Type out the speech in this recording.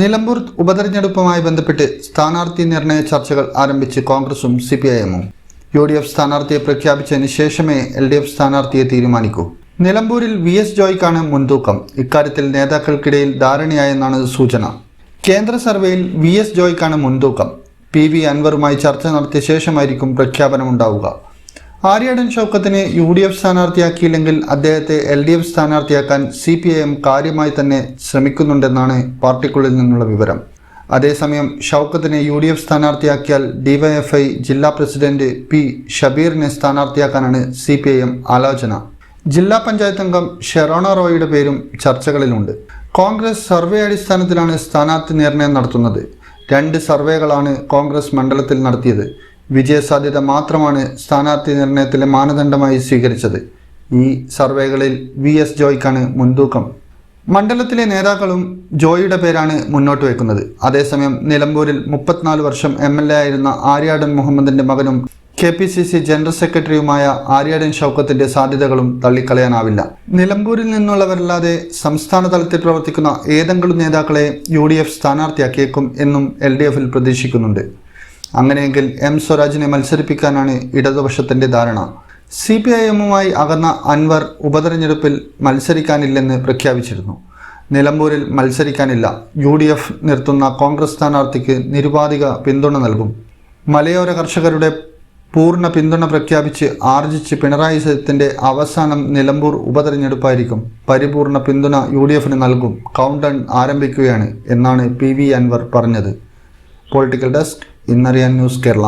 നിലമ്പൂർ ഉപതെരഞ്ഞെടുപ്പുമായി ബന്ധപ്പെട്ട് സ്ഥാനാർത്ഥി നിർണയ ചർച്ചകൾ ആരംഭിച്ച് കോൺഗ്രസും സി പി ഐ എമ്മും യു ഡി എഫ് സ്ഥാനാർത്ഥിയെ പ്രഖ്യാപിച്ചതിന് ശേഷമേ എൽ ഡി എഫ് സ്ഥാനാർത്ഥിയെ തീരുമാനിക്കൂ. നിലമ്പൂരിൽ വി എസ് ജോയ്ക്കാണ് മുൻതൂക്കം. ഇക്കാര്യത്തിൽ നേതാക്കൾക്കിടയിൽ ധാരണയായെന്നാണ് സൂചന. കേന്ദ്ര സർവേയിൽ വി എസ് ജോയ്ക്കാണ് മുൻതൂക്കം. പി വി അൻവറുമായി ചർച്ച നടത്തിയ ശേഷമായിരിക്കും പ്രഖ്യാപനമുണ്ടാവുക. ആര്യാടൻ ഷൗക്കത്തിനെ യു ഡി എഫ് സ്ഥാനാർത്ഥിയാക്കിയില്ലെങ്കിൽ അദ്ദേഹത്തെ എൽ ഡി എഫ് സ്ഥാനാർത്ഥിയാക്കാൻ സി പി ഐ എം കാര്യമായി തന്നെ ശ്രമിക്കുന്നുണ്ടെന്നാണ് പാർട്ടിക്കുള്ളിൽ നിന്നുള്ള വിവരം. അതേസമയം ഷൗക്കത്തിനെ യു ഡി എഫ് സ്ഥാനാർത്ഥിയാക്കിയാൽ ഡിവൈഎഫ്ഐ ജില്ലാ പ്രസിഡന്റ് പി ഷബീറിനെ സ്ഥാനാർത്ഥിയാക്കാനാണ് സി പി ഐ എം ആലോചന. ജില്ലാ പഞ്ചായത്ത് അംഗം ഷെറോണ റോയുടെ പേരും ചർച്ചകളിലുണ്ട്. കോൺഗ്രസ് സർവേ അടിസ്ഥാനത്തിലാണ് സ്ഥാനാർത്ഥി നിർണയം നടത്തുന്നത്. രണ്ട് സർവേകളാണ് കോൺഗ്രസ് മണ്ഡലത്തിൽ നടത്തിയത്. വിജയസാധ്യത മാത്രമാണ് സ്ഥാനാർത്ഥി നിർണയത്തിലെ മാനദണ്ഡമായി സ്വീകരിച്ചത്. ഈ സർവേകളിൽ വി എസ് ജോയ്ക്കാണ് മുൻതൂക്കം. മണ്ഡലത്തിലെ നേതാക്കളും ജോയിയുടെ പേരാണ് മുന്നോട്ട് വെക്കുന്നത്. അതേസമയം നിലമ്പൂരിൽ മുപ്പത്തിനാല് വർഷം എം എൽ എ ആയിരുന്ന ആര്യാടൻ മുഹമ്മദിന്റെ മകനും K P C C general സെക്രട്ടറിയുമായ ആര്യാടൻ ഷൗക്കത്തിന്റെ സാധ്യതകളും തള്ളിക്കളയാനാവില്ല. നിലമ്പൂരിൽ നിന്നുള്ളവരല്ലാതെ സംസ്ഥാന തലത്തിൽ പ്രവർത്തിക്കുന്ന ഏതെങ്കിലും നേതാക്കളെ യു ഡി എഫ് സ്ഥാനാർത്ഥിയാക്കിയേക്കും എന്നും എൽ ഡി എഫിൽ പ്രതീക്ഷിക്കുന്നുണ്ട്. അങ്ങനെയെങ്കിൽ എം സ്വരാജിനെ മത്സരിപ്പിക്കാനാണ് ഇടതുപക്ഷത്തിന്റെ ധാരണ. സി പി ഐ എമ്മുമായി അകന്ന അൻവർ ഉപതെരഞ്ഞെടുപ്പിൽ മത്സരിക്കാനില്ലെന്ന് പ്രഖ്യാപിച്ചിരുന്നു. നിലമ്പൂരിൽ മത്സരിക്കാനില്ല. യു ഡി എഫ് നിർത്തുന്ന കോൺഗ്രസ് സ്ഥാനാർത്ഥിക്ക് നിരുപാധിക പിന്തുണ നൽകും. മലയോര കർഷകരുടെ പൂർണ പിന്തുണ പ്രഖ്യാപിച്ച് ആർജിച്ച് പിണറായി സത്യത്തിന്റെ അവസാനം നിലമ്പൂർ ഉപതെരഞ്ഞെടുപ്പായിരിക്കും പരിപൂർണ പിന്തുണ യു ഡി എഫിന് നൽകും. കൗണ്ട് ഡൗൺ ആരംഭിക്കുകയാണ് എന്നാണ് പി വി അൻവർ പറഞ്ഞത്. Political desk ഇന്നറിയാൻ news Kerala